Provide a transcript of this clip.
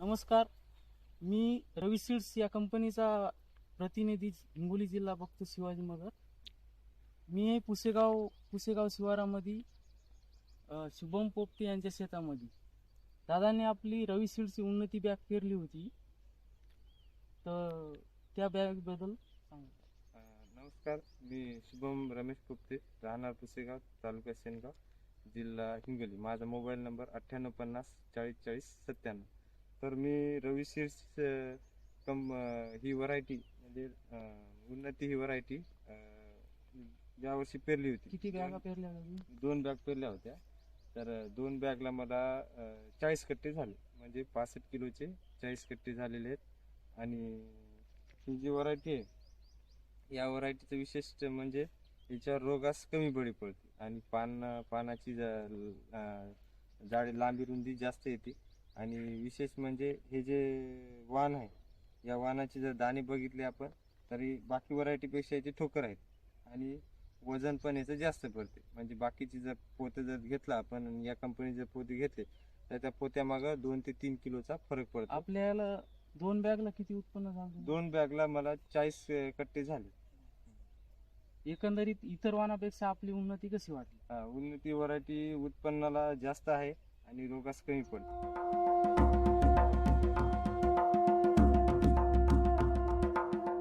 नमस्कार. मी रवी सीड्स या कंपनीचा प्रतिनिधी हिंगोली जिल्हा बघतो शिवाजी मगर मी हे पुसेगाव पुसेगाव शिवारामध्ये शुभम पोपटे यांच्या शेतामध्ये. दादाने आपली रवी सीड्सची उन्नती बॅग पेरली होती. तर त्या बॅगबद्दल सांगा. नमस्कार. मी शुभम रमेश पोपटे राहणार पुसेगाव तालुका सेनगाव जिल्हा हिंगोली. माझा मोबाईल नंबर अठ्ठ्याण्णव पन्नास चाळीस चाळीस सत्त्याण्णव. तर मी रवी सीड्स कम ही व्हरायटी म्हणजे उन्नती ही व्हरायटी यावर्षी पेरली होती. किती बॅगा पेरल्या? दोन बॅग पेरल्या होत्या. तर दोन बॅगला मला चाळीस कट्टे झाले. म्हणजे पासष्ट किलोचे चाळीस कट्टे झालेले आहेत. आणि ही जी व्हरायटी आहे या व्हरायटीचं विशेष म्हणजे याच्यावर रोगास कमी बळी पडते. आणि पान पानाची जाडी लांबी रुंदी जास्त येते. आणि विशेष म्हणजे हे जे वाण आहे या वाणाचे जर दाणे बघितले आपण तरी बाकी व्हरायटीपेक्षा याचे ठोकर आहेत. आणि वजन पण याचं जास्त पडते. म्हणजे बाकीची जर पोते जर घेतला आपण या कंपनी जर पोते घेतले तर त्या पोत्यामागं दोन ते तीन किलोचा फरक पडतो. आपल्याला दोन बॅगला किती उत्पन्न झालं? दोन बॅगला मला चाळीस कट्टे झाले. एकंदरीत इतर वाहनापेक्षा आपली उन्नती कशी वाटली? हा, उन्नती व्हरायटी उत्पन्नाला जास्त आहे आणि रोगास कमी पडते.